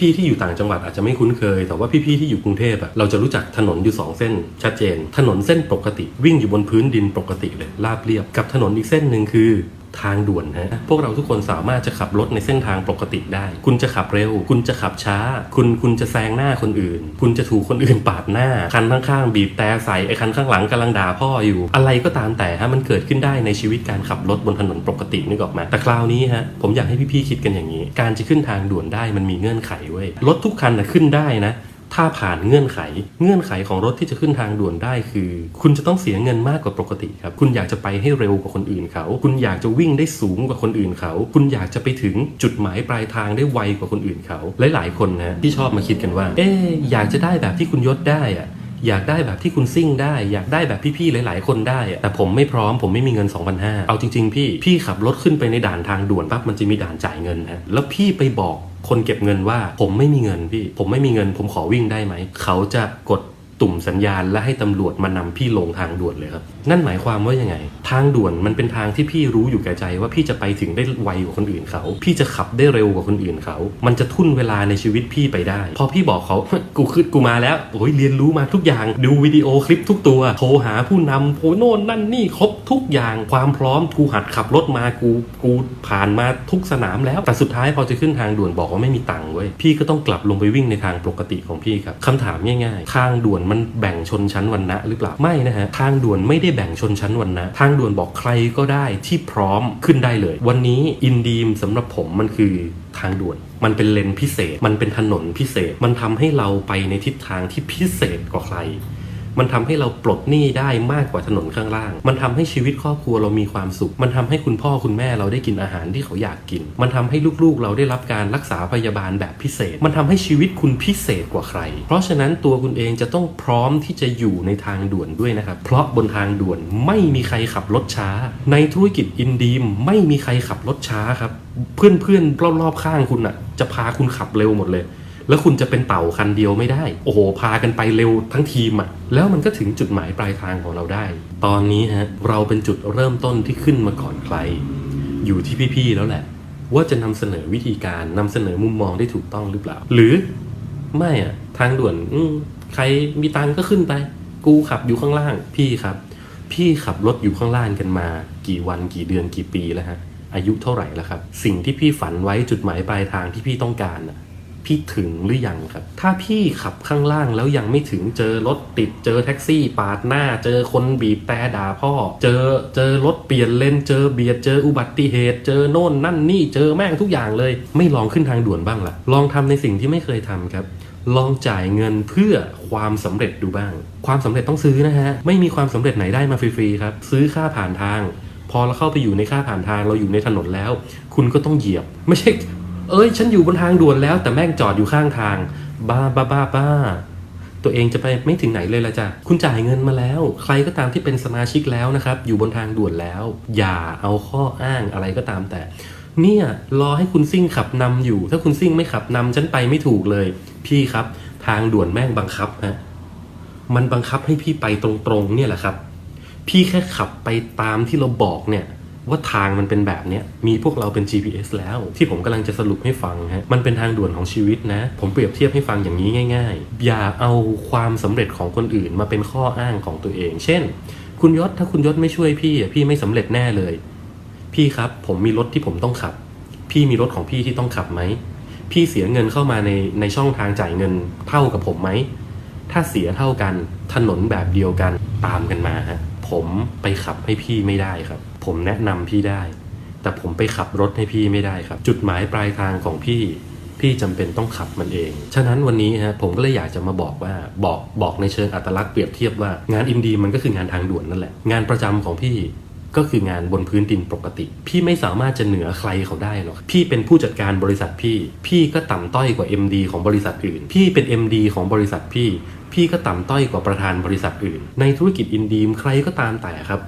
พี่ๆที่อยู่ต่างจังหวัดอาจจะไม่คุ้นเคย แต่ว่าพี่ๆที่อยู่กรุงเทพอะเราจะรู้จักถนนอยู่ 2 เส้น ชัดเจน ถนนเส้นปกติ วิ่งอยู่บนพื้นดินปกติเลยราบเรียบกับถนนอีกเส้นหนึ่งคือ ทางด่วนฮะพวกเราทุกคนสามารถจะขับรถในเส้นทางปกติได้ คุณจะขับเร็ว คุณจะขับช้า คุณคุณจะแซงหน้าคนอื่น คุณจะถูกคนอื่นปาดหน้า คันข้างๆบีบแต่ใส่ไอ้คันข้างหลังกำลังด่าพ่ออยู่ อะไรก็ตามแต่ฮะมันเกิดขึ้นได้ในชีวิตการขับรถบนถนนปกตินึกออกมาแต่คราวนี้ฮะผมอยากให้พี่ๆคิดกันอย่างนี้ การจะขึ้นทางด่วนได้มันมีเงื่อนไขเว้ยรถทุกคันนะขึ้นได้นะ ถ้าผ่านเงื่อนไข เงื่อนไขของรถที่จะขึ้นทางด่วนได้คือ คุณจะต้องเสียเงินมากกว่าปกติครับ คุณอยากจะไปให้เร็วกว่าคนอื่นเขา คุณอยากจะวิ่งได้สูงกว่าคนอื่นเขา คุณอยากจะไปถึงจุดหมายปลายทางได้ไวกว่าคนอื่นเขา หลาย ๆ คนนะที่ชอบมาคิดกันว่า เอ๊อยากจะได้แบบที่คุณยศได้อะอยากได้แบบที่คุณซิ่งได้ อยากได้แบบพี่ๆ หลาย ๆ คนได้อะแต่ผมไม่พร้อมผมไม่มีเงิน 2,500เอาจริง ๆ พี่ พี่ขับรถขึ้นไปในด่านทางด่วนปั๊บมันจะมีด่านจ่ายเงินฮะแล้วพี่ไปบอก คนเก็บเงินว่าผมไม่มีเงินพี่ ผมไม่มีเงิน ผมขอวิ่งได้ไหม เขาจะกด ตุ่มสัญญาณและให้ตำรวจมานำพี่ลงทางด่วนเลยครับ นั่นหมายความว่ายังไง ทางด่วนมันเป็นทางที่พี่รู้อยู่แก่ใจว่าพี่จะไปถึงได้ไวกว่าคนอื่นเขา พี่จะขับได้เร็วกว่าคนอื่นเขา มันจะทุ่นเวลาในชีวิตพี่ไปได้ พอพี่บอกเขากูขึ้นกูมาแล้วโอ้ยเรียนรู้มาทุกอย่างดูวิดีโอคลิปทุกตัวโทรหาผู้นำโอ้โน่นนั่นนี่ครบทุกอย่างความพร้อมกูหัดขับรถมากูกูผ่านมาทุกสนามแล้วแต่สุดท้ายพอจะขึ้นทางด่วนบอกว่าไม่มีตังค์เว้ยพี่ก็ต้องกลับลงไปวิ่งในทางปกติของพี่ครับคำถามง่ายๆทางด่วนมันแบ่งชนชั้นวรรณะหรือเปล่าไม่นะฮะทางด่วนไม่ได้แบ่งชนชั้นวรรณะทางด่วนบอกใครก็ได้ที่พร้อมขึ้นได้เลย วันนี้อินดีมสำหรับผมมันคือทางด่วน มันเป็นเลนพิเศษ มันเป็นถนนพิเศษ มันทำให้เราไปในทิศทางที่พิเศษกว่าใคร มันทำให้เราปลดหนี้ได้มากกว่าถนนข้างล่าง มันทำให้ชีวิตครอบครัวเรามีความสุข มันทำให้คุณพ่อคุณแม่เราได้กินอาหารที่เขาอยากกิน มันทำให้ลูกๆ เราได้รับการรักษาพยาบาลแบบพิเศษ มันทำให้ชีวิตคุณพิเศษกว่าใคร เพราะฉะนั้นตัวคุณเองจะต้องพร้อมที่จะอยู่ในทางด่วนด้วยนะครับ เพราะบนทางด่วนไม่มีใครขับรถช้า ในธุรกิจอินดีมไม่มีใครขับรถช้าครับ เพื่อนๆรอบๆข้างคุณอะ จะพาคุณขับเร็วหมดเลย แล้วคุณจะเป็นเต่าคันเดียวไม่ได้ โอ้โห พากันไปเร็วทั้งทีมอะแล้วมันก็ถึงจุดหมายปลายทางของเราได้ ตอนนี้ฮะเราเป็นจุดเริ่มต้นที่ขึ้นมาก่อนใคร อยู่ที่พี่ๆแล้วแหละ ว่าจะนำเสนอวิธีการนำเสนอมุมมองได้ถูกต้องหรือเปล่า หรือไม่อะทางด่วนอืใครมีตังก็ขึ้นไป กูขับอยู่ข้างล่างพี่ครับ พี่ขับรถอยู่ข้างล่างกันมา กี่วันกี่เดือนกี่ปีแล้วฮะอายุเท่าไหร่แล้วครับ สิ่งที่พี่ฝันไว้จุดหมายปลายทางที่พี่ต้องการน่ะ พี่ถึงหรือยังครับ ถ้าพี่ขับข้างล่างแล้วยังไม่ถึงเจอรถติดเจอแท็กซี่ปาดหน้า เจอคนบีบแต่ด่าพ่อ เจอเจอรถเปลี่ยนเลนเจอเบียดเจออุบัติเหตุ เจอโน่นนั่นนี่เจอแม่งทุกอย่างเลย ไม่ลองขึ้นทางด่วนบ้างล่ะ ลองทำในสิ่งที่ไม่เคยทำครับลองจ่ายเงินเพื่อความสำเร็จดูบ้าง ความสำเร็จต้องซื้อนะฮะ ไม่มีความสำเร็จไหนได้มาฟรีๆครับ ซื้อค่าผ่านทาง พอเราเข้าไปอยู่ในค่าผ่านทางเราอยู่ในถนนแล้ว คุณก็ต้องเหยียบ ไม่ใช่ เอ้ย ฉันอยู่บนทางด่วนแล้ว แต่แม่งจอดอยู่ข้างทาง บ้าบ้าบ้าบ้าตัวเองจะไปไม่ถึงไหนเลยละจ้ะ คุณจ่ายเงินมาแล้ว ใครก็ตามที่เป็นสมาชิกแล้วนะครับ อยู่บนทางด่วนแล้ว อย่าเอาข้ออ้างอะไรก็ตามแต่ เนี่ยรอให้คุณซิ่งขับนำอยู่ ถ้าคุณซิ่งไม่ขับนำฉันไปไม่ถูกเลย พี่ครับ ทางด่วนแม่งบังคับฮะ มันบังคับให้พี่ไปตรงๆเนี่ยแหละครับ พี่แค่ขับไปตามที่เราบอกเนี่ย ว่าทางมันเป็นแบบเนี้ยมีพวกเราเป็น GPS แล้ว ที่ผมกำลังจะสรุปให้ฟังฮะมันเป็นทางด่วนของชีวิตนะ ผมเปรียบเทียบให้ฟังอย่างนี้ง่าย ๆ อย่าเอาความสำเร็จของคนอื่นมาเป็นข้ออ้างของตัวเอง เช่น คุณยศถ้าคุณยศไม่ช่วยพี่พี่ไม่สำเร็จแน่เลย พี่ครับ ผมมีรถที่ผมต้องขับ พี่มีรถของพี่ที่ต้องขับไหมพี่เสียเงินเข้ามาในในช่องทางจ่ายเงินเท่ากับผมไหมถ้าเสียเท่ากันถนนแบบเดียวกันตามกันมาฮะ ผมไปขับให้พี่ไม่ได้ครับ ผมแนะนำพี่ได้ แต่ผมไปขับรถให้พี่ไม่ได้ครับ จุดหมายปลายทางของพี่ พี่จำเป็นต้องขับมันเอง ฉะนั้นวันนี้ฮะผมก็เลยอยากจะมาบอกว่าบอกบอกในเชิงอัตลักษณ์เปรียบเทียบว่างานอินดีมันก็คืองานทางด่วนนั่นแหละ งานประจำของพี่ก็คืองานบนพื้นดินปกติ พี่ไม่สามารถจะเหนือใครเขาได้หรอก พี่เป็นผู้จัดการบริษัทพี่ พี่ก็ต่ำต้อยกว่า MD ของบริษัทอื่น พี่เป็น MD ของบริษัทพี่ พี่ก็ต่ำต้อยกว่าประธานบริษัทอื่น ในธุรกิจอินดีมใครก็ตามแต่ครับ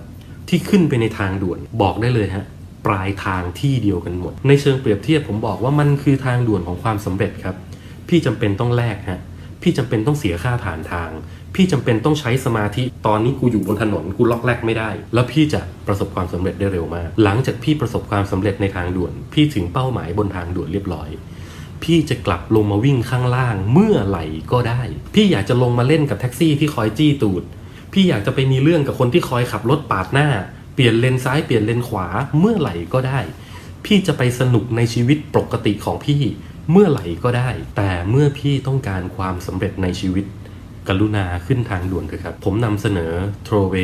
ที่ขึ้นไปในทางด่วนบอกได้เลยฮะปลายทางที่เดียวกันหมด ในเชิงเปรียบเทียบผมบอกว่ามันคือทางด่วนของความสำเร็จครับ พี่จำเป็นต้องแลกฮะพี่จำเป็นต้องเสียค่าผ่านทาง พี่จำเป็นต้องใช้สมาธิตอนนี้กูอยู่บนถนนกูล็อกแรกไม่ได้ แล้วพี่จะประสบความสำเร็จได้เร็วมาก หลังจากพี่ประสบความสำเร็จในทางด่วน พี่ถึงเป้าหมายบนทางด่วนเรียบร้อย พี่จะกลับลงมาวิ่งข้างล่างเมื่อไหร่ก็ได้ พี่อยากจะลงมาเล่นกับแท็กซี่ที่คอยจี้ตูด พี่อยากจะไปมีเรื่องกับคนที่คอยขับรถปาดหน้า เปลี่ยนเลนซ้ายเปลี่ยนเลนขวาเมื่อไหร่ก็ได้ พี่จะไปสนุกในชีวิตปกติของพี่เมื่อไหร่ก็ได้ แต่เมื่อพี่ต้องการความสำเร็จในชีวิต กรุณาขึ้นทางด่วนเถอะครับ ผมนำเสนอโทรเว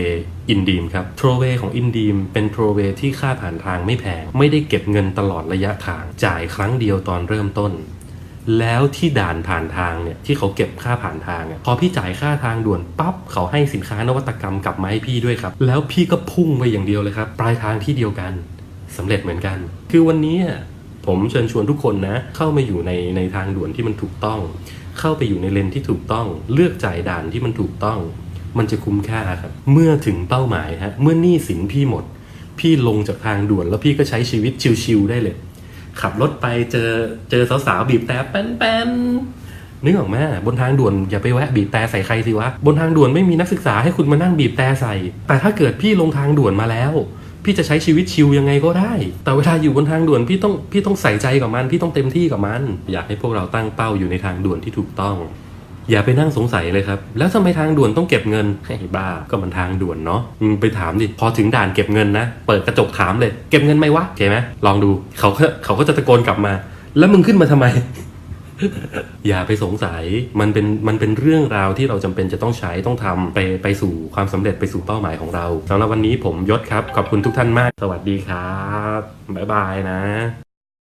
อินดีมครับโทรเวของอินดีมเป็นโทรเวที่ค่าผ่านทางไม่แพง ไม่ได้เก็บเงินตลอดระยะทาง จ่ายครั้งเดียวตอนเริ่มต้น แล้วที่ด่านผ่านทางเนี่ยที่เขาเก็บค่าผ่านทางอะพอพี่จ่ายค่าทางด่วนปั๊บเขาให้สินค้านวัตกรรมกลับมาให้พี่ด้วยครับ แล้วพี่ก็พุ่งไปอย่างเดียวเลยครับปลายทางที่เดียวกันสำเร็จเหมือนกัน คือวันนี้ผมเชิญชวนทุกคนนะเข้ามาอยู่ในในทางด่วนที่มันถูกต้อง เข้าไปอยู่ในเลนที่ถูกต้อง เลือกจ่ายด่านที่มันถูกต้อง มันจะคุ้มค่าครับ เมื่อถึงเป้าหมายฮะ เมื่อหนี้สินพี่หมด พี่ลงจากทางด่วนแล้วพี่ก็ใช้ชีวิตชิวๆได้เลย ขับรถไปเจอเจอสาวๆบีบแต่แป้นๆนึกออกไหมบนทางด่วนอย่าไปแวะบีบแต่ใส่ใครสิวะ บนทางด่วนไม่มีนักศึกษาให้คุณมานั่งบีบแต่ใส่ แต่ถ้าเกิดพี่ลงทางด่วนมาแล้ว พี่จะใช้ชีวิตชิวยังไงก็ได้ แต่เวลาอยู่บนทางด่วนพี่ต้องพี่ต้องใส่ใจกับมัน พี่ต้องเต็มที่กับมัน อยากให้พวกเราตั้งเป้าอยู่ในทางด่วนที่ถูกต้อง อย่าไปนั่งสงสัยเลยครับ แล้วทำไมทางด่วนต้องเก็บเงินไอ้บ้าก็มันทางด่วนเนาะไปถามดิพอถึงด่านเก็บเงินนะ เปิดกระจกถามเลย เก็บเงินไหมวะโอเคไหมลองดูเขาเขาก็จะตะโกนกลับมา แล้วมึงขึ้นมาทำไม อย่าไปสงสัยมันเป็นมันเป็นเรื่องราวที่เราจำเป็นจะต้องใช้ต้องทำไปไปสู่ความสำเร็จไปสู่เป้าหมายของเราสำหรับวันนี้ผมยศครับ ขอบคุณทุกท่านมาก สวัสดีครับ บ๊ายบายนะ